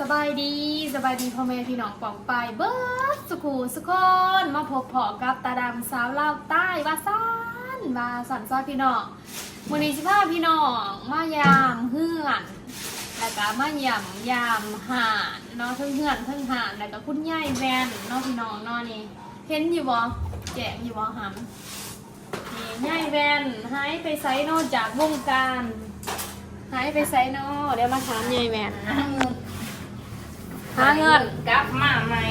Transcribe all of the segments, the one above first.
สบายดีสบายดีพ่อแม่พี่น้องป่องไปเบิร์ดสุขูสุคนมาพบเพอกับตาดำสาวเล่าใต้วาซันว่าสันซอยพี่น้องวันนี้สิพาพี่น้องมายามเฮือนแล้วก็มายามยามห่านเนาะเพิ่งเฮือนเพิ่งห่านแล้วก็คุณยายแวนเนาะพี่น้องเนาะนี่เห็นอยู่บ่แจกอยู่บ่หำนี่ยายแวนหายไปไซโนจากวงการหายไปไซโนเดี๋ยวมาถามยายแวน หาเงินกลับมาใหม่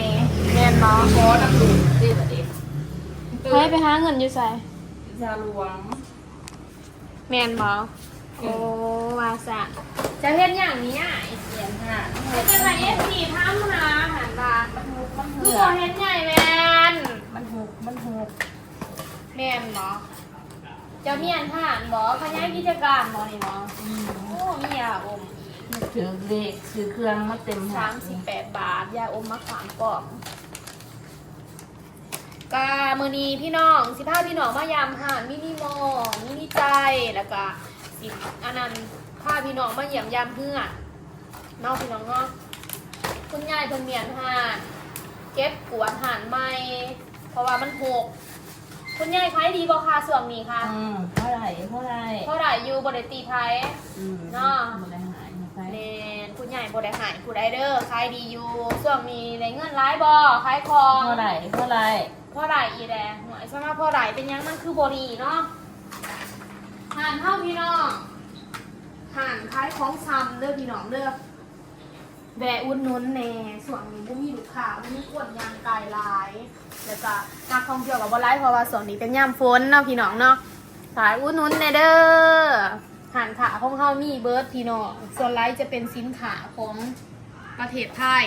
แม่นบ่ขอน้ำดูดิบดิให้ไปหาเงินอยู่ไสยาหลวงแม่นบ่โอ้ว่าซะจะเฮ็ดหยังนี้อะเขียนหาจะเป็นไร FC ถามหาอาหารว่ามันหกมันคืเหืออบ่เฮ็ดใหญ่แม่นมันหกมันหกแม่นบ่เจ้าเมียนทหารบ่ขยายกิจการบ่นี่บ่โอ้มียาอม ถือเลขถือเครื่องมาเต็มหา38บาท ยาอมมะขามกล่องกามือนี้พี่น้องสิพาพี่น้องมายามหารมินิมอลมินิใจแล้วก็สิอันนั้นพาพี่น้องมาเยี่ยมยามเพื่อนเนอกพี่น้องเนาะคุณยายเพิ่นเมียนหานเก็บกวาดหานใหม่เพราะว่ามันหกคุณยายขายดีบ่คะส่วงนี้คะอืมเท่าไหร่เท่าไหร่เท่าไหร่อยู่บ่ได้ตีไทยอืมเนาะ แม่นคุณยายบ่ได้หายผู้ใดเด้อขายดีอยู่ส่วงนี้ได้เงินหลายบ่ขายของเท่าไหร่เท่าไหร่เท่าไหร่อีแดงหน่วยสำหรับเท่าไหร่เป็นหยังมันคือบ่ดีเนาะห่านเท่าพี่น้องห่านขายของซ้ำเด้อพี่น้องเด้อแบะอุดหนุนแหน่ส่วนนี้บ่มีลูกค้าบ่มีคนยางกายหลายแล้วก็นักท่องเที่ยวกับบ่หลายเพราะว่าส่วนนี้เป็นยามฝนเนาะพี่น้องเนาะขายอุดหนุนแหน่เด้อ ห่านขาของเฮามีเบิร์ดพี่น้องส่วนไลท์จะเป็นสินค้าของประเทศไทย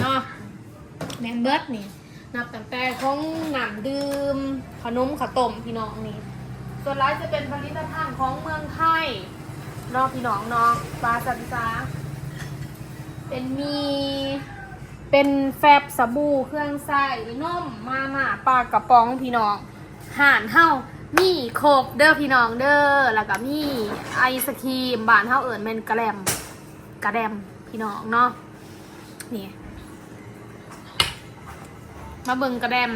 เนาะแมนเบิร์ดนี่ นับตั้งแต่ของหนำดื่มขนมขาวต้มพี่น้องนี่ ส่วนร้ายจะเป็นผลิตภัณฑ์ของเมืองไทยเนอกพี่น้องเนาะปลาสันซาเป็นมีเป็นแฟบสบู่เครื่องใส่นมมาม่าปลากระป๋องพี่น้องห่านเฮา มีโครบเด้อพี่น้องเด้อแล้วก็มีไอศครีมบ้านเฮาเอิญเป็นกระแลมกระแดมพี่น้องเนาะนี่มาเบิ่งกระแดม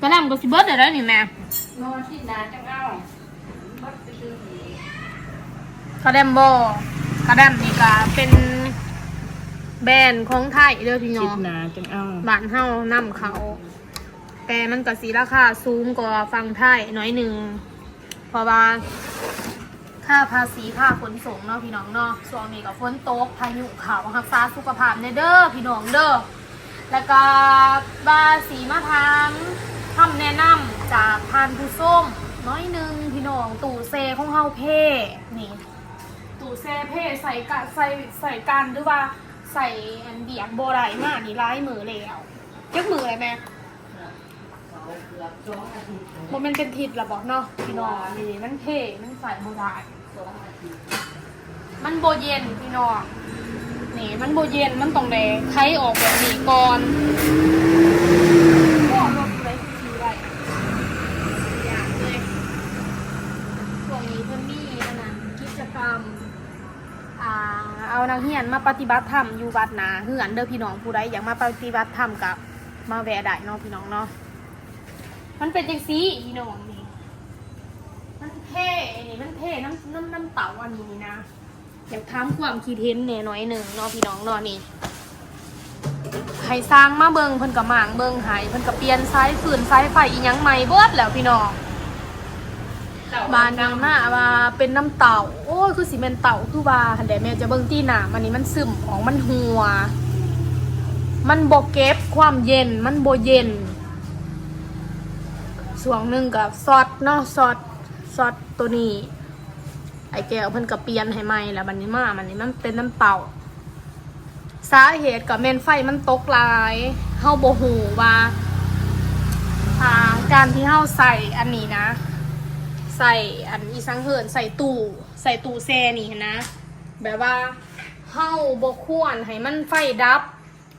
กระแดมก็สิเบิดได้แล้วนี่แม่นอนที่นาจังเอาบัดไปซื้อหมูกระแดมโบกระแดมนี่ก็เป็นแบรนด์ของไทยเด้อพี่น้ชิอดงนาจังเอาบ้านเฮานำเขา แต่มันก็สีราคาสูงกว่าฟังไทยน้อยหนึ่งเพราะว่าค่าภาษีค่าขนส่งเนาะพี่น้องเนาะช่วงนี้ก็ฝนตกพายุเขารักษาสุขภาพในเด้อพี่น้องเด้อแล้วก็บาสีมาทำทำแนะนำจากทานผู้ส้มน้อยหนึ่งพี่น้องตู่เซของเฮาเพ่นี่ตู่เซเพ่ใส่กะใส่ใส่กันหรือว่าใส่อันเดียกโบไรมากนี่ร้ายมือแล้วเจ็กมื ออะไรแม่โมเมนเป็นทิศละบอกเนาะพี่น้องนี่มันเพ่มันใส่โบราณมันโบเย็นพี่น้องนี่มันโบเย็นมันต้องแดงไข่ออกแบบนี้ก่อนก็ลงไปทีไรอย่างเลยช่วงนี้เพิ่นมีอันนั้นกิจกรรมอ่าเอานักเรียนมาปฏิบัติธรรมอยู่วัดนาเฮือนเด้อพี่น้องผู้ใดอยากมาปฏิบัติธรรมกับมาแวะได้เนาะพี่น้องเนาะ มันเป็นจังซี่พี่น้องนี่มันเท่นี่มันเท่น้ำน้ำน้ำเต่าอันนี้นะอยากถามความคิดเห็นแหน่น้อยหนึ่งเนาะพี่น้องเนาะนี่ให้สร้างมาเบิงเพิ่นกับหมางเบิงใหายเพิ่นกับเปลี่ยนสายฝืนสายไฟอีหยังใหม่เบิดแล้วพี่น้องบานนางหน้าว่าเป็นน้ำเต่า โอ้ยคือสีเมนเต่าคือว่าหันแดแม่จะเบิ่งที่หนามันนี้มันซึมของมันหัว มันโบเก็บความเย็นมันโบเย็น ส่วนหนึ่งกับซอสเนาะซอสซอสตัวนี้ ไอแก้วเพิ่นกับเปลี่ยนให้ใหม่แล้วบันนี้มามันนี้มันเป็นน้ำเต่าสาเหตุกับเมนไฟมันตกลายเฮาโบหูว่าการที่เฮาใส่อันนี้นะ ใส่อันอีสังเหินใส่ตู้ใส่ตู้แซนี่นะ แบบว่าเฮาบกควรให้มันไฟดับ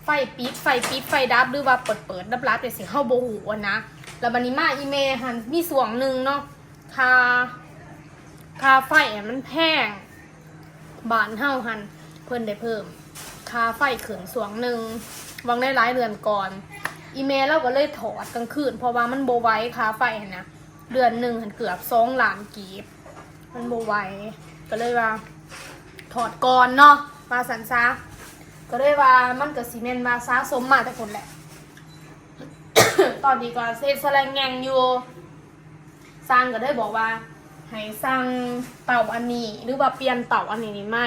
ไฟปิดไฟปิดไฟดับหรือว่าเปิดเปิดดับรับแต่สิเฮาโบ่ฮู้อะนะ แล้วบัดนี้มาอีเมหันมีส่วงหนึ่งเนาะคาคาไฟมันแพงบานเฮาหันเพิ่นได้เพิ่มคาไฟเขึ้นสวงหนึ่งวังได้หลายเดือนก่อน อีเมลเราก็เลยถอดกลางคืนเพราะว่ามันโบไว้คาไฟนนะเดือนหนึ่งหันเกือบสองล้านกีบ มันโบไว้ก็เลยว่า ถอดก่อนเนาะมาสันซาก็เลยว่ามันก็ซีเมนมาซาสมมาแต่คนแหละ ตอนนี้ก็เซฟแสลงแงงอยู่สร้างก็ได้บอกว่าให้สร้างเต่าอันนี้ หรือว่าเปลี่ยนเต่าอันนี้นี่ไหม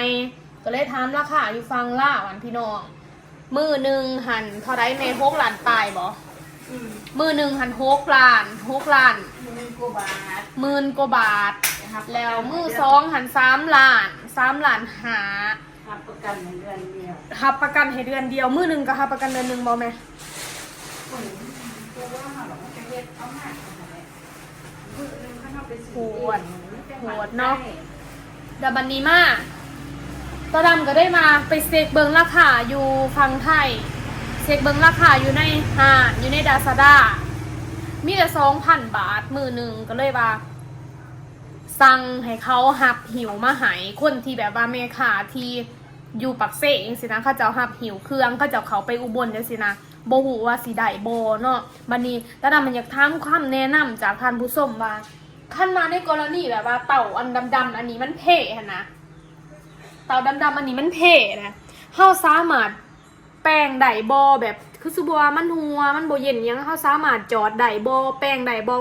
ก็เลยถามราคาอยู่ฟังล่าวันพี่น้องมือหนึ่งหันเท่าไรในหกล้านปลายบออืมมือหนึ่งหันหกล้านหกล้านหมื่นกว่าบาทหมื่นกว่าบาทนะครับแล้วมือสองหันสามล้านสามล้านหารับประกันในเดือนเดียวหับประกันให้เดือนเดียว มือหนึ่งก็หับประกันเดือนหนึ่งบอไหม โหดมันจะโหหวดนเนาะด้ดาบันนี้มาตาดำก็ได้มาไปเซ็กเบิงราคาอยู่ฟังไทยเซ็กเบิงราคาอยู่ในห้างอยู่ในดาซาด้ามีแต่สองพันบาทมือหนึ่งก็เลยว่า สั่งให้เขาหับหิวมาหายคนที่แบบว่าเมคาที่อยู่ปักเซ่เองสินะเขาจะเอาหับหิวเครื่องเขาจะเอาเขาไปอุบลเดี๋ยวสินะ โบหูว่าสีใดโบเนาะบันนี้ตาดำมันอยากถามความแนะนำจากท่านผู้ชมว่าขั้นมาในกรณีแบบว่า เต่าอันดำๆอันนี้มันเพ่หนะเต่าดำๆอันนี้มันเพ่นะเฮาสามารถแปลงไดบอแบบคือสุบัวามันหัวมันโบเย็นยังเฮาสามารถจอดไดบอแปลงไดบอ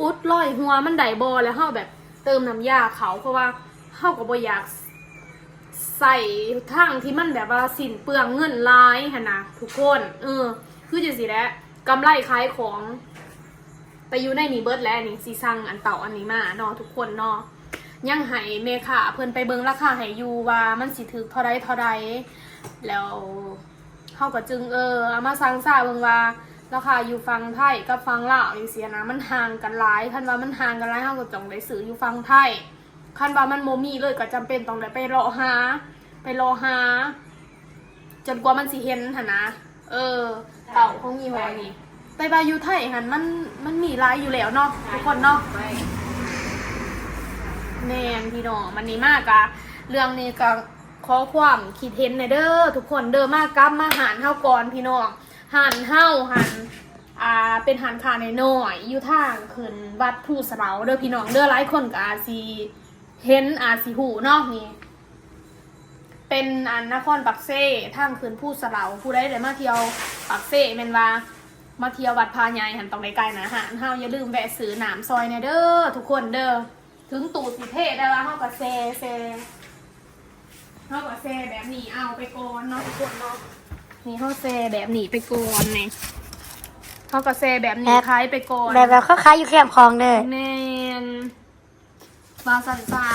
อุดร้อยหัวมันไดบอแล้วเฮาแบบเติมน้ำยาเขาเพราะว่าเฮาก็บ่อยาก ใส่ทางที่มันแบบว่าสินเปลืองเงินลายหนนะทุกคน เออ คือจังซี่แหละกำไรขายของแต่อยู่ในนี้เบิร์ดแล้วนี่สิสั่งอันเต่าอันนี้มาเนาะทุกคนเนาะยังให้เมค่าเพิ่นไปเบิงราคาให้อยู่ว่ามันสิถึกเท่าใดเท่าใดแล้วเฮาก็จึงเออเอามาสั่งซาเบิงว่าราคาอยู่ฟังไทยกับฟังลาวจังซี่นะมันห่างกันหลายคันว่ามันห่างกันหลายเฮาก็ต้องได้ซื้ออยู่ฟังไทย คันว่ามันบ่มีเลยก็จำเป็นต้องได้ไปรอหา ไปรอหา จนกว่ามันสิเห็นหั่นนะเออ เต่าของยี่ห้อนี้แต่ว่าอยู่ไทยหันมันมันมีหลายอยู่แล้วเนาะทุกคนเนาะไปแม่นพี่น้องมันนี้มากอะเรื่องนี้ก็ขอความคิดเห็นในอยเด้อทุกคนเด้อมากกลับมาหารเฮาก่อนพี่น้องหันเฮาหันอ่าเป็นหันคาในน้อยๆอยู่ทางขึ้นวัดผู้สะเสาเด้อพี่น้องเด้อหลายคนก็อาจสิ เห็นอาจสิหูเนาะนี่ เป็นอันนครปักเซ่ทางขึ้นผู้สะเสาผู้ใดได้มาเที่ยวปักเซ่แม่นว่ามาเที่ยววัดพาใหญ่หันตรงไกลๆนะหันเฮาอย่าลืมแวะซื้อหนามซอยเนี่ยเด้อทุกคนเด้อถึงตูดสิเทศได้ว่าเฮากับเซเซเฮากับเซแบบนี้เอาไปก่อนเนาะทุกคนเนาะนี่เฮาเซแบบนี้ไปก่อนนี่เฮากับเซแบบนี้คล้ายไปก่อนแบบแบบเขาขายอยู่แคมป์คลองเด้อแมน วาสันซา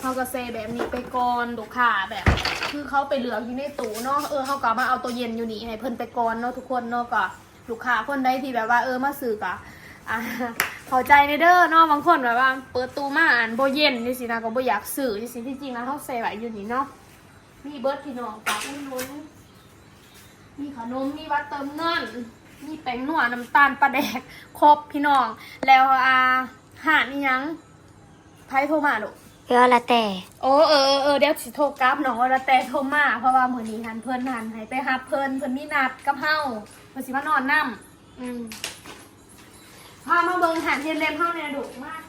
เฮากับเซแบบนี้ไปก่อนลูกค้าแบบ คือเขาไปเหลืออยู่ในตู้เนาะเออเขาก็มาเอาตัวเย็นอยู่นี่ให้เพิ่นไปก่อนเนาะทุกคนเนาะก็ลูกค้าคนใดที่แบบว่าเออมาซื้อกะอ่าเข้าใจในเด้อเนาะบางคนแบบว่า เปิดตู้มาอ่านโบเย็นนี่สินะก็บ่อยากซื้อนี่สิที่จริงแล้วเขาเซไว้อยู่นี่เนาะมีเบิร์ดพี่น้องฝากอุ้นลุ้นมีขนมมีวัดเติมเงินมีแป้งนัวน้ำตาลปลาแดกครบพี่น้องแล้วอาหาดนี่ยัง ไพ่โทรมาลูกเออละแต่ โอ้เออเออเออเดี๋ยวสิโทรกลับน้องว่าแต่โทรมาเพราะว่ามื้อนี้หันเพิ่นหันให้ไปรับเพิ่นเพิ่นมีนัดกับเฮาเพิ่นสิมานอนนํอืมพามาเบิ่งหันเฮ็ดเล็บเฮาเนี่ยดุมาก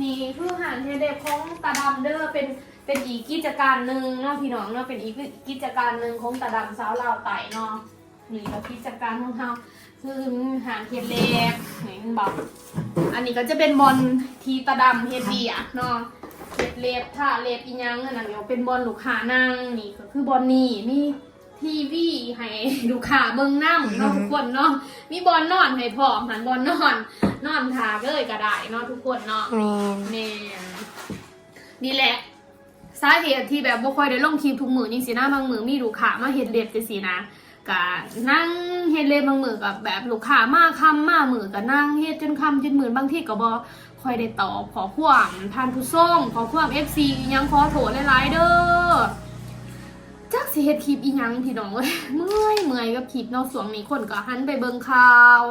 นี่คือหันเฮ็ดเล็บของตาดำเด้อเป็นเป็นอีกกิจการหนึ่งเนาะพี่น้องเนาะเป็นอีกกิจการหนึ่งของตาดำสาวลาวไต่เนาะนี่ก็กิจการของเฮา คือหันเฮ็ดเล็บนี่มันบอก อันนี้ก็จะเป็นบอลทีตะดำเฮดเบียเนาะเฮ็ดเล็บท่าเล็บอีหยังอันนั้นเดี๋ยวเป็นบอลลูกค้านั่งนี่ก็คือบอลนี่มีทีวีให้ลูกค้าเบิ่งน้ำเนาะทุกคนเนาะมีบอลนอนให้พร้อมหันบอลนอน นอนทาเลยก็ได้เนาะทุกคนเนาะแมนแม่นนี่แหละสาเหตุที่แบบบ่ค่อยได้ลงคลิปทุกมือนี่สินะบางมือมีลูกค้ามาเฮ็ดเล็บจังซี่นะ ก็นั่งเฮ็ดเล็บางมือกับแบบลูกค้ามาคำมามือก็นั่งเฮ็ดจนคำจนหมือบางที่ก็บ่คอยได้ตอบขอความทานผู้ส้มขอความ FC อิหยังขอโทษหลายๆเด้อจักสิเฮ็ดคลิปอีหยังพี่น้องเอ้ยเมื่อยเมื่อยกับคลิปเนาะสวงนี้คนก็หันไปเบิ่งข่าว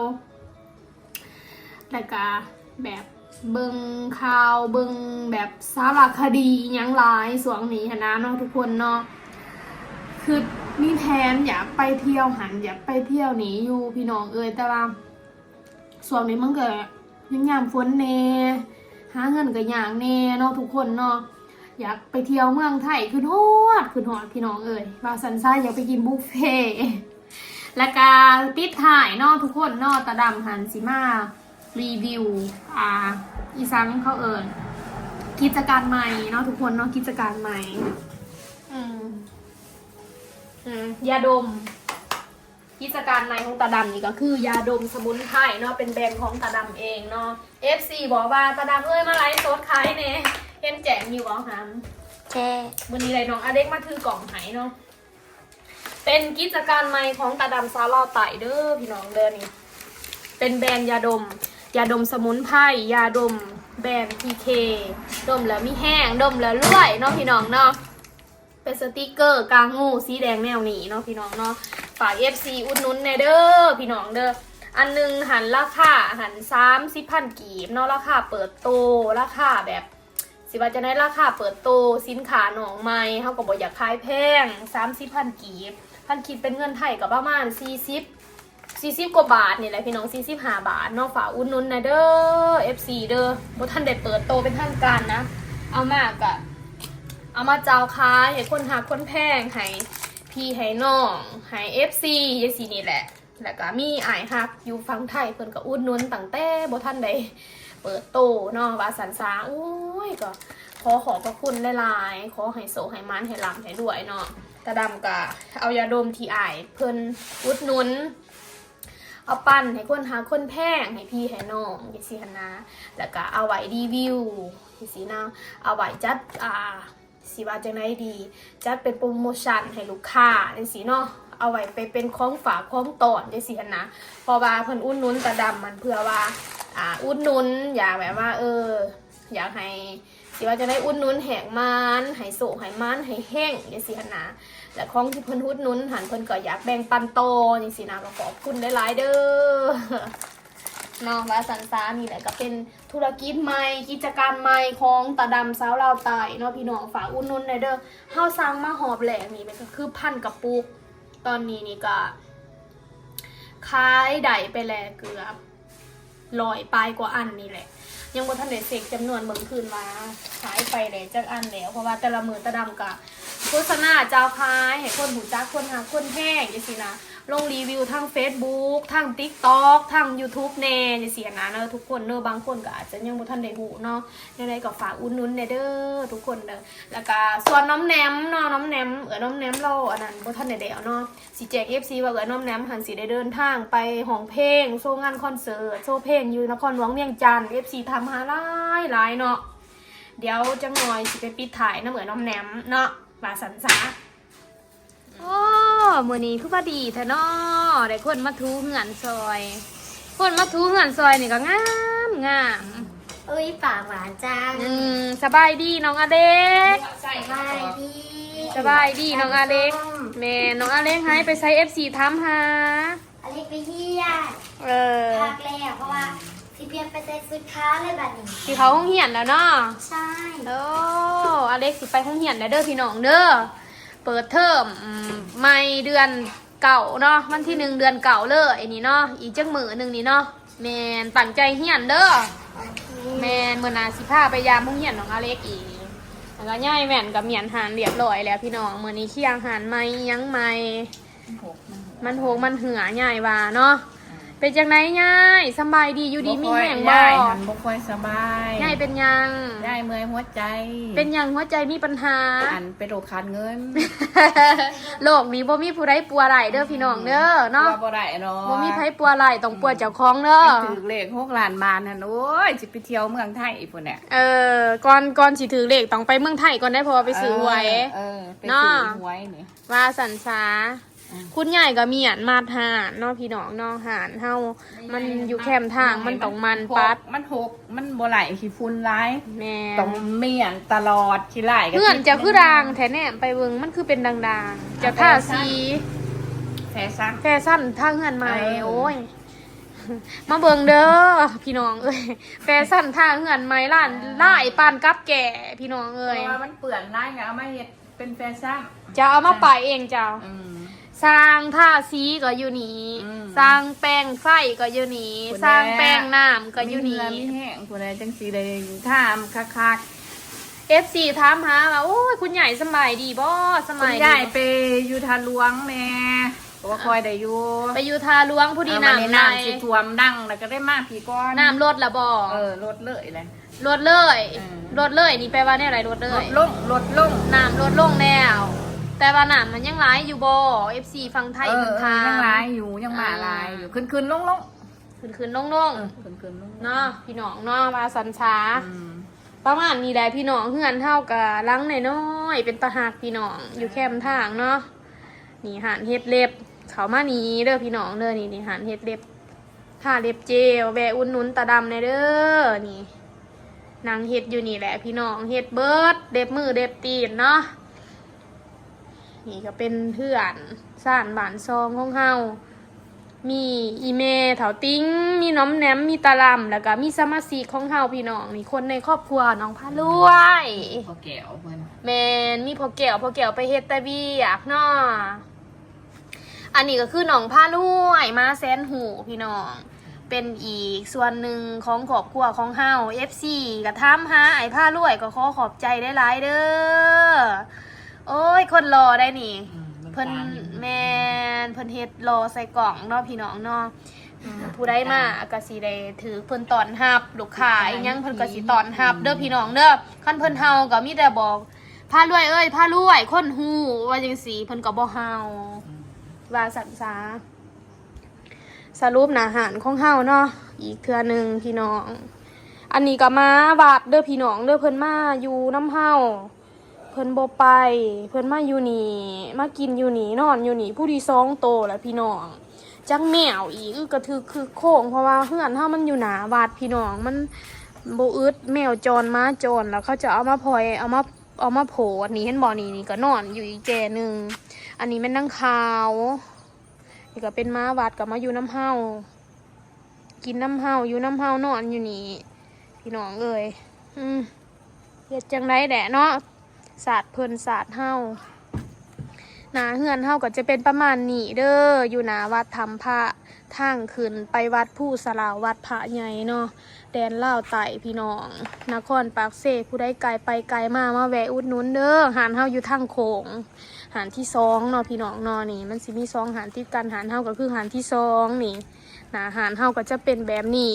แล้วก็แบบเบิงข่าวเบิงแบบสารคดีอิหยังหลายสวงนี้หั้นนะเนาะทุกคนเนาะคือ มีแผนอยากไปเที่ยวหันอยากไปเที่ยวหนีอยู่พี่น้องเอ้ยแต่ว่าส่วนนี้มันก็ยังยามฝนแน่หาเงินก็ยากแน่เนาะทุกคนเนาะอยากไปเที่ยวเมืองไทยคือฮอดคือฮอดพี่น้องเอ้ยว่าสันซ่าอยากไปกินบุฟเฟ่และกาติดถ่ายเนอทุกคนเนอตาดำหันสิมารีวิวอ่าอีซังเขาเอิญกิจการใหม่เนาะทุกคนเนาะกิจการใหม่ ยาดม กิจการใหม่ของตาดำนี่ก็คือยาดมสมุนไพรเนาะเป็นแบรนด์ของตาดำเองเนาะ FC บอกว่าตาดำเอ้ยมาไลฟ์สดขายเนี่ยเห็นแจกอยู่บ่ฮัมแจ้วันนี้เลยน้องอเด็กมาถือกล่องไหเนาะเป็นกิจการใหม่ของตาดำซาลาไต่เด้อพี่น้องเด้อนี่เป็นแบรนด์ยาดม ยาดมสมุนไพรยาดมแบรนด์พีเคดมแล้วมีแห้งดมแล้วเลื่อยเนาะพี่น้องเนาะ เป็นสติกเกอร์กางูสีแดงแนวนี้เนาะพี่น้องเนาะฝาก FC อุดหนุนแน่เด้อพี่น้องเด้ออันหนึงหันราคาหันสามสิบพันกีบเนาะราคาเปิดโตราคาแบบ สิว่าจะได้ราคาเปิดโตสินค้าหนองไม้เฮาก็บ่อยากขายแพง30พันกีบพันคิดเป็นเงินไทยก็ประมาณ40 40กว่าบาทนี่แหละพี่น้อง45บาทเนาะฝาอุดหนุนนะเด้อ FC เด้อบ่ทันได้เปิดโตเป็นทางการนะ เอามากอะ เอามาเจ้าค้าให้คนหักคนแพงให้พี่ให้น้องให้ FC จังซี่นี่แหละ แล้วก็มีอายฮักอยู่ฝั่งไทยเพิ่นก็อุดหนุนตั้งแต่บ่ทันได้เปิดโตเนาะว่าสันสาโอ้ยก็ขอขอบพระคุณหลายๆขอให้โสให้มันให้ลำให้ด้วยเนาะกระดำกะเอายาดมที่อายเพิ่นอุดหนุนเอาปั้นให้คนหาคนแพงให้พี่ให้น้องอย่สิหนะแล้วก็เอาไว้รีวิวอย่สินะเอาไว้จัดอ่า สิว่าจังไดดีจัดเป็นโปรโมชั่นให้ลูกค้าจังสิเนาะเอาไว้ไปเป็นของฝากของตอนจังสิหนะเพราะว่าเพิ่นอุดหนุนตาดำมันเพื่อว่าอ่าอุดหนุนอยากแบบว่าเอออยากให้สิว่าจะได้อุดหนุนแหกมันให้โศกให้มันให้แห้งอย่างสิหนนะและของที่เพิ่นอุดหนุนหันเพิ่นก็อยากแบ่งปันโตอย่างสินะก็ขอบคุณหลายๆเด้อ เน้องว่าสันซานี่แหละก็เป็นธุรกิจใหม่กิจการใหม่ของตาดำสาวลาวใตายเนาะพี่น้องฝากอุดหนุนหน่อยเด้อเฮาสั่งมาหอบแหลกนี่มันก็คือพันกระปุก ตอนนี้นี่ก็ขายได้ไปแล้วเกือบลอยปลายกว่าอันนี่แหละ ยังบ่ทันได้เสกจำนวนเบิ่งคืนมาขายไปแล้วจักอันแล้ว เพราะว่าแต่ละมือตะดำกะโฆษณาเจ้าขายให้คนหูจักคนหาคนแห้งจังซี่นะ ลงรีวิวทาง Facebook ทาง TikTok ทาง YouTube แน่จังซี่นะเนอะทุกคนเนอะบางคนก็อาจจะยังบ่ทันได้หูเนาะยังไงก็ฝากอุดหนุนแนเด้อทุกคนเด้อแล้วก็ส่วนน้องแหนมเนาะน้องแหนมเออน้องแหนมเราอันนั้นบ่ทันได้ได้เอาเนาะสิแจก FC ว่าเออน้องแหนมหันสิได้เดินทางไปห้องเพลงโชว์งานคอนเสิร์ตโชว์เพลงอยู่นครหลวงเวียงจันทน์ FC ทำหาหลายหลายเนาะเดี๋ยวจังหน่อยสิไปปิดถ่ายน้ำเหมือนน้ำแหนมเนาะมาสันสาโอ้ มือนี้คือพอดีแท้เนาะได้คนมาทูเหือนซอย คนมาทูเหือนซอยนี่ก็งามงามเอ้ยปากหวานจังอืมสบายดีน้องอาเล็กสบายดีสบายดีน้องอาเล็กแม่น้องอาเล็กให้ไปใช้เอฟซีทำหาอเล็กไปเที่ยวเออพักแล้วเพราะว่าสิเพียนไปใส่สุดค้าเลยแบบนี้สิเขาห้องเหียนแล้วเนาะใช่โอ้อเล็กสิไปห้องเหียนแล้วเด้อพี่น้องเด้อ เปิดเทอมอืมไม่เดือนเก่าเนาะวันที่หนึ่งเดือนเก่าเลยไอ้นี่เนาะอีกจังมือหนึ่งนี่เนาะแมนตั้งใจเหียนเด้อแมนเมื่อนาสิพาไปยามห้องเหียนของอเล็กอีกแล้วก็ย่ายแมนกับเมียนหานเรียบร้อยแล้วพี่น้องเมื่อนี้เคี่ยงหานไม่ยังไม่มันมันโหกมันเหือใหญ่ว่าเนาะ เป็นจังไดย่ายสำบายดีอยู่ดีมีแห่งบ่ย่ายหันบ่ค่อยสบายย่ายเป็นยังย่ายเมื่อยหัวใจ เป็นยังหัวใจมีปัญหาอันเป็นโรคขาดเงินโลกนี้บ่มีผู้ใดปัวไหลเด้อพี่น้องเด้อเนาะตัวบ่ได้เนาะบ่มีไผปัวไหลต้องปัวเจ้าของเด้อถือเลขหกล้านบาทนั่นโอ้ยสิไปเที่ยวเมืองไทยอีพุ่นเนี่ยเออก่อนก่อนสิถือเลขต้องไปเมืองไทยก่อนได้เพอไปซื้อหวยเออไปเนาะซื้อหวยนี่ว่าสันซาอืม คุณใหญ่ก็มีอันมาดหานเนาะพี่น้องเนาะหานเฮามันอยู่แคมทางมันต้องมันปัดมันหกมันบ่ไหลขี้ฝุ่นร้ายแม่ต้องเมียนตลอดขี้ไหลก็เพื่อนจะคือดางแท้แน่ไปเบิ่งมันคือเป็นดังๆ จะท่าสีแฟชั่นแฟชั่นทางเฮือนใหม่เออโอ้ยมาเบิ่งเด้อพี่น้องเอ้ยแฟชั่นทางเหือนไม้ล้านไล่ปานกับแก่พี่น้องเพเอ้ยราะว่ามันเปื่อนได้ไงเอามาเฮ็ดเป็นแฟชั่นจะเอามาไปเองเจ้าอืม สร้างท่าสีก็อยู่นี่อืมสร้างแป้งไฟก็อยู่นี่คนแน่สร้างแป้งน้ำก็อยู่นี่มีเนื้มีแห้งผู้ใดจังสีได้ถามคัก FC ถามหาว่าโอ้ยคุณใหญ่สำบายดีบ่สๆมัคุยณดียายไปอยู่ทาหลวงแม่เพราะว่าคอยได้อยู่ไปอยู่ทาหลวงผู้ดีเออมาน้ำในไหลน้ำสิท่วมดังแล้วก็ได้มาพี่ก้อนน้ำลดละบ่ เออลดเลยเลย ลดเลยอืม ลดเลยนี่แปลว่าเนี่ยอะไรลดเลลยดลงลดลงน้ำลดลงแล้ว แต่ว่าน้ำมันยังร้ายอยู่บ่ FC ฟังไทยเอเพิ่อนทามยังร้ายอยู่ยังมาลายอยู่ขึ้นขึ้นลงลงขึ้นขึ้นลงลงเออขึ้นขึ้นลงเนาะพี่น้องเนาะว่าสันช้าอืมประมาณนี้แหละพี่น้องเฮือนเท่ากับลังน้อยๆเป็นตาหักพี่น้องอยู่แคมป์ทางเนาะนี่หานเฮ็ดเล็บ เขามานี้เด้อพี่น้องเด้อนี่นี่หานเฮ็ดเล็บท่าเล็บเจลแวะอุ่นหนุนตาดำในเด้อนี่นางเฮ็ดอยู่นี่แหละพี่น้องเฮ็ดเบิร์ดเด็บมือเด็บตีนเนาะ นี่ก็เป็นเพื่อนซ่านบานซองของเฮามีอีเมเถาติ้ง มีน้อมแหนม มีตะลำแล้วก็มีสมาชิกของเฮาพี่น้องนี่คนในครอบครัวน้องพารวยพอแก้วเพิ่นแมนมีพอแก้วพอแก้วไปเฮ็ดแต่เบียกเนาะอันนี้ก็คือน้องพารวยมาแสนหูพี่น้อง เป็นอีกส่วนหนึ่งของครอบครัวของเฮา FC ก็ถามหาไอ้พารวยก็ขอขอบใจได้หลายๆเด้อ โอ้ย คนรอได้นี่อืมเพิ่นแมนเพิ่นเฮ็ดรอใส่กล่องเนาะพี่น้องเนาะอืมผู้ใดมาก็สิได้ถือเพิ่นตอนรับลูกค้าอีหยังเพิ่นก็สิตอนรับเด้อพี่น้องเด้อคันเพิ่นเฮาก็มีแต่บอกพารวยเอ้ยพารวยคนฮู้ว่าจังซี่เพิ่นก็บ่เฮา ว่าสันซาสรุปหนาอาหารของเฮาเนาะอีกเทื่อหนึงพี่น้อง อันนี้ก็มาวัดเด้อพี่น้องเด้อเพิ่นมาอยู่น้ำเฮา เพิ่นบ่ไป เพิ่นมาอยู่นี่มากินอยู่นี่นอนอยู่นี่ผู้ที่สองโตแหละพี่น้องจังแมวอีกกระทึกคือโค้งเพราะว่าเฮือนเฮามันอยู่หนาวัดพี่น้องมันโบอึดแมวจรมาจรแล้วเขาจะเอามาพลอยเอามาเอามาโผล่อันนี้เห็นบ่นี่นี่ก็นอนอยู่อีกแจหนึงอันนี้ม่นนางขาวนี่ก็เป็นม้าวัดก็มาอยู่น้ำเฮากินน้ำเฮาอยู่น้ำเฮานอนอยู่นี่พี่น้องเอ้ยอืมเฮ็ดจังไดแดะเนาะ ศาสตร์เพิ่นศาสตร์เฮาหนาเฮือนเฮาก็จะเป็นประมาณนี้เด้ออยู่หนาวัดธรรมพระทางขึ้นไปวัดผู้สลาววัดพระใหญ่เนาะแดนเล่าไต่พี่น้องนครปากเซผู้ใดไกลไปไกลมามาแวะอุดหนุนเด้อหานเฮาอยู่ทางโขงหานที่สองเนาะพี่น้องเนาะนี่ มันสิมีสองหานติดกันหานเฮาก็คือหานที่สองนี่หนาหานเฮาก็จะเป็นแบบนี้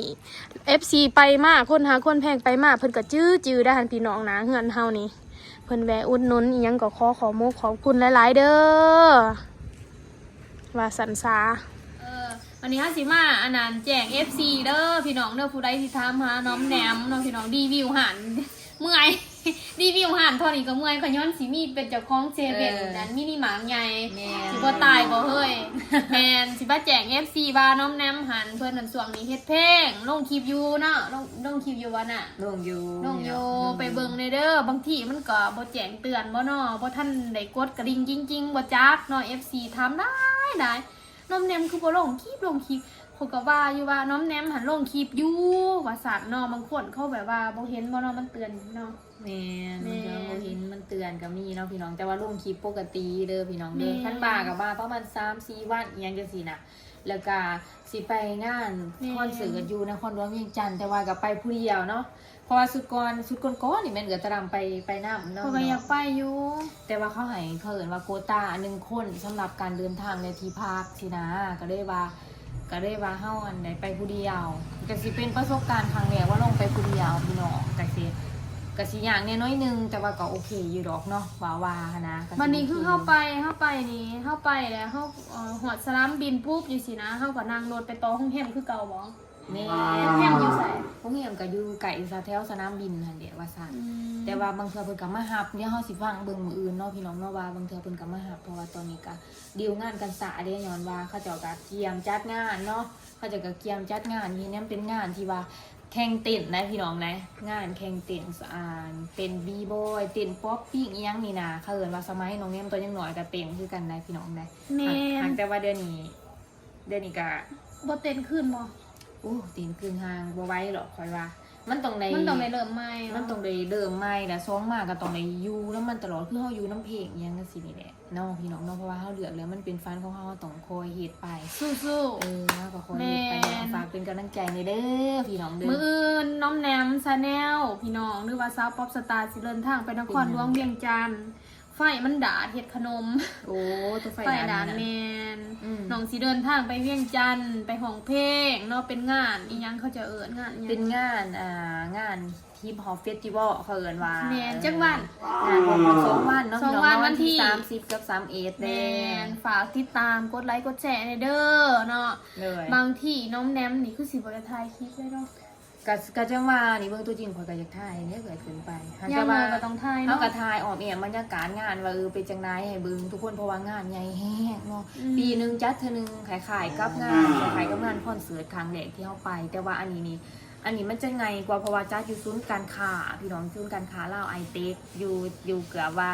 FC ไปมากคนหาคนแพงไปมากเพิ่นก็จื้อจื้อได้หันพี่น้องนะเฮือนเฮานี่ เพิ่นแวะอุดหนุนอีหยังก็ขอขอโมกขอบคุณหลาย ๆ เด้อว่าสันซาเออวันนี้ฮาสิมาอันนั้นแจก FC เด้อพี่น้องเด้อผู้ใดที่ถามหาน้องแหนมน้องพี่น้องดีวิวหันเมื่อย รีวิวหันเท่านี้ก็เมื่อยขย้อนสิมีเป็นเจ้าของเซเว่นนั้นมินิหมางใหญ่แม่สิบ่ตายบ่เฮ้ยแมนสิบ่าแจก FC ว่าน้อมแนมหันเพิ่นนั่นสวงนี้เฮ็ดเพลงลงคลิปอยู่เนาะลงลงคลิปอยู่ว่าน่ะลงอยู่น้องโยไปเบิ่งในเด้อบางทีมันก็บ่แจ้งเตือนบ่เนาะบ่ท่านได้กดกระดิ่งจริงๆบ่จักเนาะ FC ทำได้ได้น้อมแนมคือบ่ลงคลิปลงคลิป เขาก็ว่าอยู่ว่าน้อมแนมหันลงคลิปอยู่ว่าสัตว์เนาะบางคนเขาแบบว่าบ่เห็นบ่เนาะมันเตือนเนาะแม่นแม่มันก็บ่เห็นมันเตือนก็มีเนาะพี่น้องแต่ว่าลงคลิปปกติเด้อพี่น้องเด้อแม่คันบากับว่าประมาณ3-4วันอีหยังจังซี่น่ะแล้วก็สิไปงานแม่คอนเสิร์ตอยู่นครหลวงเวียงจันทน์แต่ว่าก็ไปผู้เดียวเนาะเพราะว่าสุดก่อนสุดก่อนๆนี่แม่นก็ตะดำไปไปน้ำเนาะเขาก็อยากไปอยู่แต่ว่าเขาให้เขาเอินว่าโควตาหนึ่งคนสำหรับการเดินทางในที่พักสินะก็ได้ว่า ก็ได้ว่าเฮาอันไหนไปผู้เดียวก็สิเป็นประสบการณ์ครั้งแรกว่าลงไปผู้เดียวพี่น้องก็สิก็สิอย่างเนี่ยน้อยหนึงแต่ว่าก็โอเคอยู่ดอกเนาะว่าวานะวันนี้คือเข้าไปเข้าไปนี่เข้าไปแล้วเข้าหอดสลัมบินปุ๊บอยู่สินะเข้ากับนางรถไปต่อห้องแฮมคือเก่าบ้อง แฮมอยู่ไสพวกเฮียมก็อยู่ไกลซะแถวสนามบินหั่นเด้ว่าซั่นแต่ว่าบางเทื่อเพิ่นก็มาหับเนี่ยเฮาสิฟังเบิ่งมื้ออื่นเนาะพี่น้องเนาะว่าบางเทื่อเพิ่นก็มาหับเพราะว่าตอนนี้ก็ดีลงานกันสะเด้ย้อนว่าเขาเจ้าก็เกียมจัดงานเนาะเขาเจ้าก็เกียมจัดงานนี่เนี่ยเป็นงานที่ว่าแข่งเต้นนะพี่น้องนะงานแข่งเต้นสะอานเป็นบีบอยเต้นป๊อปปี้อีหยังนี่นะเขาเอิ้นว่าสมัยน้องเนี่ยตัวยังน้อยก็เต้นคือกันนะพี่น้องนะแม่ หากแต่ว่าเดือนนี้เดือนนี้ก็บ่เต้นขึ้นบ่ โอ้ตีนคืนหางบ่ไหว้หรอกคอยว่า มันต้องในมันต้องไปเริ่มใหม่มันต้องได้เดิมใหม่และซ้องมากก็ต้องได้อยู่แล้วมันตลอดคือเฮาอยู่น้ำเพลงอิหยังจังซี่นี่แหละเนาะพี่น้องเนาะเพราะว่าเฮาเลือกแล้วมันเป็นฟันของเฮาต้องคอยเฮ็ดไป สู้ เออเฮาก็คอยเฮ็ดไปแม่น ฝากเป็นกำลังใจในเด้อพี่น้องเด้ๆ มือออื่นน้องแนมซาแนลพี่น้องหรือว่าสาวป๊อปสตาร์สิเดินทางไปนครเป็นหยังหลวงเวียงจันทน์ ไฟมันดาดเฮ็ดขนม โอ้ตัวไฟไฟดัดานนนะแมนอืม น้องสิเดินทางไปเวียงจันทน์ไปห้องเพลงเนาะเป็นงานอีหยังเขาจะเอิ้นงานอีหยังเป็นงานอ่างานฮิปฮอปเฟสติวัลเขาเอิ้นว่าแม่นจักวันงานของสองวันเนาะสองพี่วันเาะวันที่ สามสิบกับสามเอ็ดแมเด้นฝากติดตามกดไลค์กดแชร์ในเด้อเนาะเลยบางที่น้องแนมนี่คือสิบ่ได้ถ่ายคลิปเลยเนาะ กะกะจังว่านี่เบิ่งตัวจริงข่อยก็อยากถ่ายเนี่ยเกิดขึ้นไปหากย่าจะมาว่าก็ต้องถ่ายเฮาเนาะ ก็ถ่ายออกเอียงบรรยากาศงานว่าเออเป็นจังไดให้เบิ่งทุกคนเพราะว่างานใหญ่แฮกเนาะอืม ปีหนึงจัดเทื่อหนึงขายๆกับงานขายๆกับงานคอนเสิร์ตครั้งแรกที่เฮาไป แต่ว่าอันนี้นี่อันนี้มันจะไงกว่าเพราะว่าจัดอยู่ศูนย์การค้าพี่น้องศูนย์การค้าลาวไอเทคอยู่อยู่เกือบว่า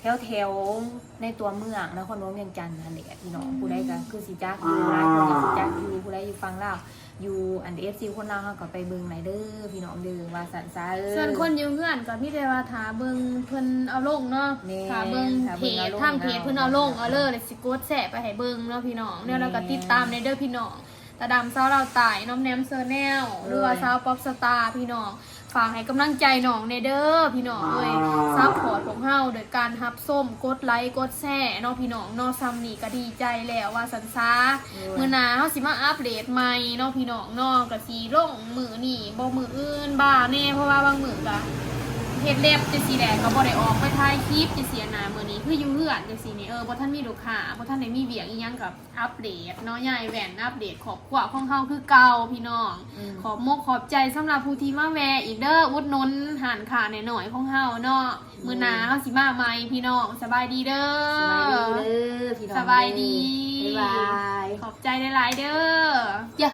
แถวแถวๆในตัวเมืองนครหลวงเวียงจันทน์นั่นแหละพี่น้องผู้ใดก็คือสิจักอยู่หลายคนก็สิจักอยู่ผู้ใดอยู่ฟังลาว อยู่อันเอฟซีคนลาวเฮาก็ไปเบิ่งไหนเด้อพี่น้องเด้อว่าสันซาเอ้ยส่วนคนอยู่เงื่อนกับพี่เดว่าถาเบิงเพิ่นเอาลงเนาะแม่นถาเบิงถ้าเพเบิ่งจเอาลง ทางเพจเอาเพิ่นเอาลงเอาเลยเลยสิกดแสะไปให้เบิงเนาะพี่น้องเนี่ยเราก็ติดตามในเด้อพี่น้องตาดำเซาเราตายน้องแนมเซอร์แนลหรือว่าซาวป๊อปสตาร์พี่น้อง ฝากให้กำลังใจน้องในเด้อพี่น้องเอ้ยซัพพอร์ตของเฮาโดยการฮับส้มกดไลค์กดแชร์เนาะพี่น้องเนาะซัมนี่ก็ดีใจแล้วว่าสันซามื้อหน้าเฮาสิมาอัปเดตใหม่เนาะพี่น้องเนาะก็สิลงมื้อนี้บ่มื้ออื่นบ้าแน่เพราะว่าบางมื้อก็ เฮ็ดเล็บจังซี่แหละก็บ่ได้ออกไปถ่ายคลิปจังซี่นะมื้อนี้คืออยู่เฮือนจังซี่นี่เออบ่ทันมีลูกค้าบ่ทันได้มีเวียกอีหยังกับอัปเดตเนาะยายแหวนอัปเดตครอบครัวของเฮาคือเก่าพี่น้องอืมขอบมกขอบใจสำหรับผู้ที่มาแวะอีกเด้ออุดหนุนหานขาหน่อยๆของเฮาเนาะมื้อหน้าเฮาสิมาใหม่พี่น้องสบายดีเด้อสบายดีเด้อพี่น้องสบายดีบ๊ายบายขอบใจหลายๆเด้อ